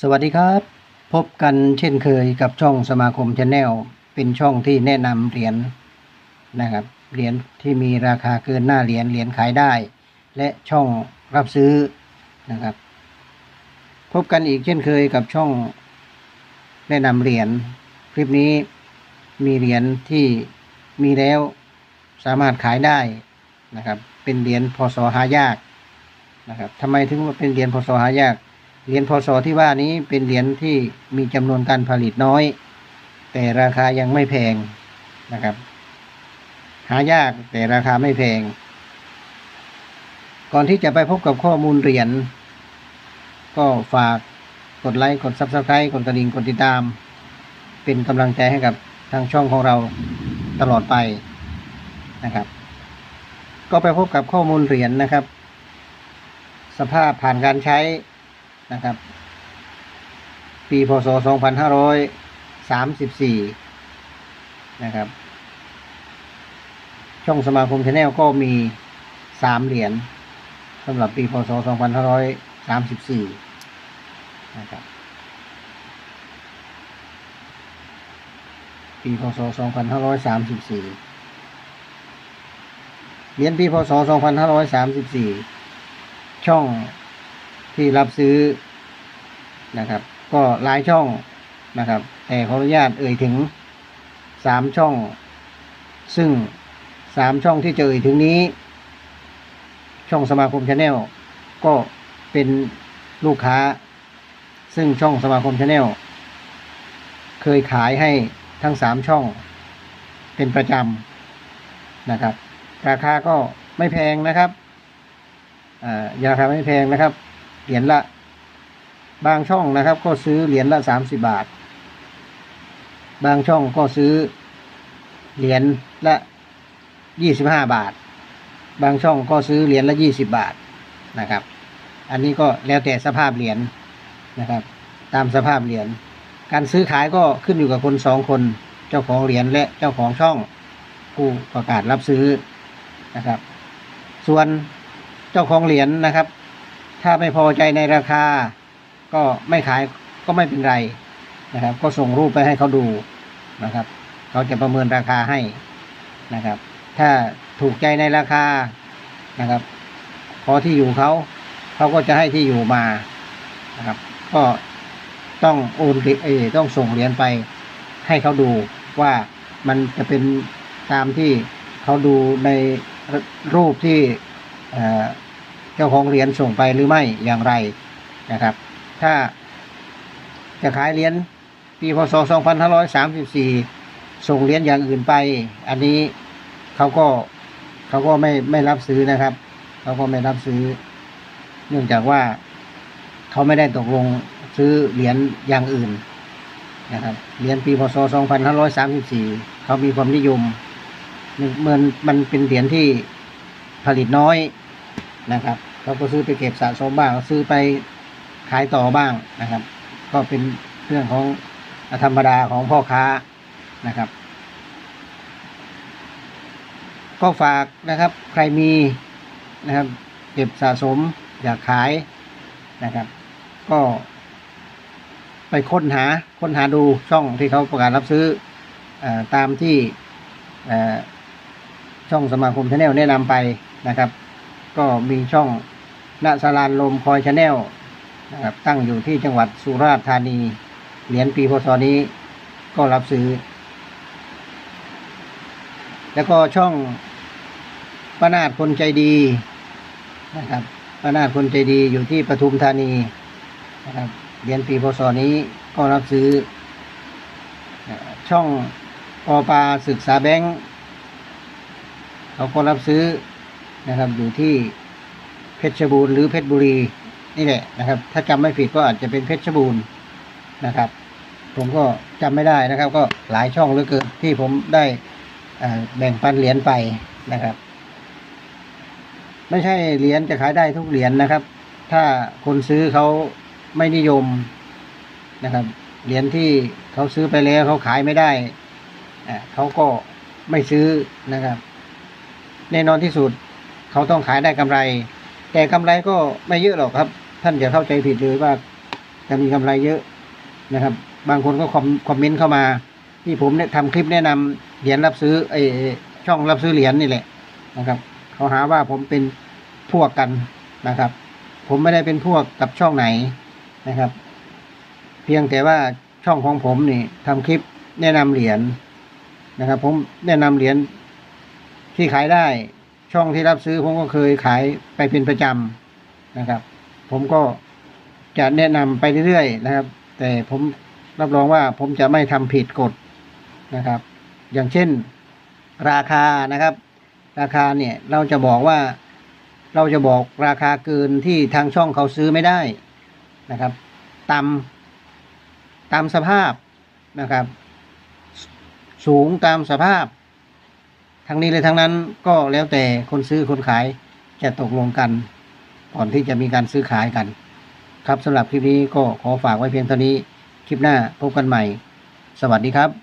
สวัสดีครับ พบกันเช่นเคยกับช่องสมาคมชาแนลเป็นช่องที่แนะนำเหรียญนะครับเหรียญที่มีราคาเกินหน้าเหรียญเหรียญขายได้ และช่องรับซื้อนะครับ พบกันอีกเช่นเคยกับช่อง แนะนำเหรียญคลิปนี้มีเหรียญที่มีแล้วสามารถขายได้นะครับ เป็นเหรียญพศหายากนะครับทำไมถึงว่าเป็นเหรียญพศหายาก เหรียญพศที่ว่านี้เป็นเหรียญที่มีจำนวนการผลิตน้อย แต่ราคายังไม่แพงนะครับ หายากแต่ราคาไม่แพง ก่อนที่จะไปพบกับข้อมูลเหรียญก็ฝากกดไลค์ กด Subscribe กดกระดิ่ง กดติดตาม เป็นกำลังใจให้กับทางช่องของเราตลอดไปนะครับ ก็ไปพบกับข้อมูลเหรียญนะครับ สภาพผ่านการใช้ นะครับ ปีพศ 2534 นะครับ ช่องสมาคมชาแนลก็มีสามเหรียญสำหรับปีพศ 2534 นะครับ ปีพศ 2534เหรียญปีพศ 2534 ช่อง ที่รับซื้อนะครับ ก็หลายช่องนะครับ แต่ขออนุญาตเอ่ยถึงสามช่อง ซึ่งสามช่องที่จะเอ่ยถึงนี้ ช่องสมาคมชาแนลก็เป็นลูกค้า ซึ่งช่องสมาคมชาแนลเคยขายให้ทั้งสามช่อง เป็นประจำนะครับ ราคาก็ไม่แพงนะครับอ่าราคาไม่แพงนะครับ เหรียญละ บางช่องนะครับ ก็ซื้อเหรียญละสามสิบาท บางช่องก็ซื้อเหรียญละยี่สิบห้าบาท บางช่องก็ซื้อเหรียญละยี่สิบบาทนะครับ อันนี้ก็แล้วแต่สภาพเหรียญนะครับ ตามสภาพเหรียญการซื้อขายก็ขึ้นอยู่กับคนสองคน เจ้าของเหรียญและเจ้าของช่องผู้ประกาศรับซื้อนะครับ ส่วนเจ้าของเหรียญนะครับ ถ้าไม่พอใจในราคา ก็ไม่ขายก็ไม่เป็นไรนะครับ ก็ส่งรูปไปให้เขาดูนะครับ เขาจะประเมินราคาให้นะครับ ถ้าถูกใจในราคานะครับพอที่อยู่เขาเขาก็จะให้ที่อยู่มานะครับ ก็ต้องโอนเหรียญเอต้องส่งเหรียญไปให้เขาดูว่ามันจะเป็นตามที่เขาดูในรูปที่เอ่อ จ้าของเหรียญส่งไปหรือไม่อย่างไรนะครับ ถ้าจะขายเหรียญปีพศ 2534 ส่งเหรียญอย่างอื่นไป อันนี้เขาก็เขาก็ไม่ไม่รับซื้อนะครับเขาก็ไม่รับซื้อ เนื่องจากว่าเขาไม่ได้ตกลงซื้อเหรียญอย่างอื่นนะครับเหรียญปีพศ 2534 เขามีความนิยมเมือนมันเป็นเหรียญที่ผลิตน้อยนะครับ เขาก็ซื้อไปเก็บสะสมบ้าง ซื้อไปขายต่อบ้างนะครับ ก็เป็นเรื่องของธรรมดาของพ่อค้านะครับ ก็ฝากนะครับ ใครมีนะครับ เก็บสะสมอยากขายนะครับ ก็ ไปค้นหาค้นหาดูช่องที่เขาประกาศรับซื้ออตามที่ช่องสมาคมชาแนลแนะนำไปนะครับ ก็มีช่อง ณสารานลมคอยชาแนลนะครับตั้งอยู่ที่จังหวัดสุราษฎร์ธานี เหรียญปีพศนี้ก็รับซื้อ แล้วก็ช่องป้านาดคนใจดีนะครับป้านาดคนใจดีอยู่ที่ปทุมธานีนะครับเหรียญปีพศนี้ก็รับซื้อเอ่อช่องปอปาศึกษาแบงค์เขาก็รับซื้อนะครับอยู่ที่ เพชรบูรณ์หรือเพชรบุรีนี่แหละนะครับ ถ้าจำไม่ผิดก็อาจจะเป็นเพชรบูรณ์นะครับ ผมก็จำไม่ได้นะครับ ก็หลายช่องเหลือเกินที่ผมได้แบ่งปันเหรียญไปนะครับ ไม่ใช่เหรียญจะขายได้ทุกเหรียญนะครับ ถ้าคนซื้อเขาไม่นิยมนะครับเหรียญที่เขาซื้อไปแล้วเขาขายไม่ได้เขาก็ไม่ซื้อนะครับ แน่นอนที่สุดเขาต้องขายได้กำไร แต่กำไรก็ไม่เยอะหรอกครับ ท่านอย่าเข้าใจผิดเลยว่าจะมีกำไรเยอะนะครับ บางคนก็คอมคอมเมนต์เข้ามา ที่ผมเนี่ยทำคลิปแนะนำเหรียญรับซื้อไอช่องรับซื้อเหรียญนี่แหละนะครับ เขาหาว่าผมเป็นพวกกันนะครับ ผมไม่ได้เป็นพวกกับช่องไหนนะครับ เพียงแต่ว่าช่องของผมนี่ทำคลิปแนะนำเหรียญนะครับ ผมแนะนำเหรียญที่ขายได้ ช่องที่รับซื้อผมก็เคยขายไปเป็นประจำนะครับ ผมก็จะแนะนำไปเรื่อยๆนะครับ แต่ผมรับรองว่าผมจะไม่ทำผิดกฎนะครับ อย่างเช่นราคานะครับ ราคาเนี่ยเราจะบอกว่าเราจะบอกราคาเกินที่ทางช่องเขาซื้อไม่ได้นะครับตามตามสภาพนะครับ สูงตามสภาพ ทั้งนี้เลยทั้งนั้นก็แล้วแต่คนซื้อคนขายจะตกลงกัน ก่อนที่จะมีการซื้อขายกัน ครับสำหรับคลิปนี้ก็ขอฝากไว้เพียงเท่านี้ คลิปหน้าพบกันใหม่ สวัสดีครับ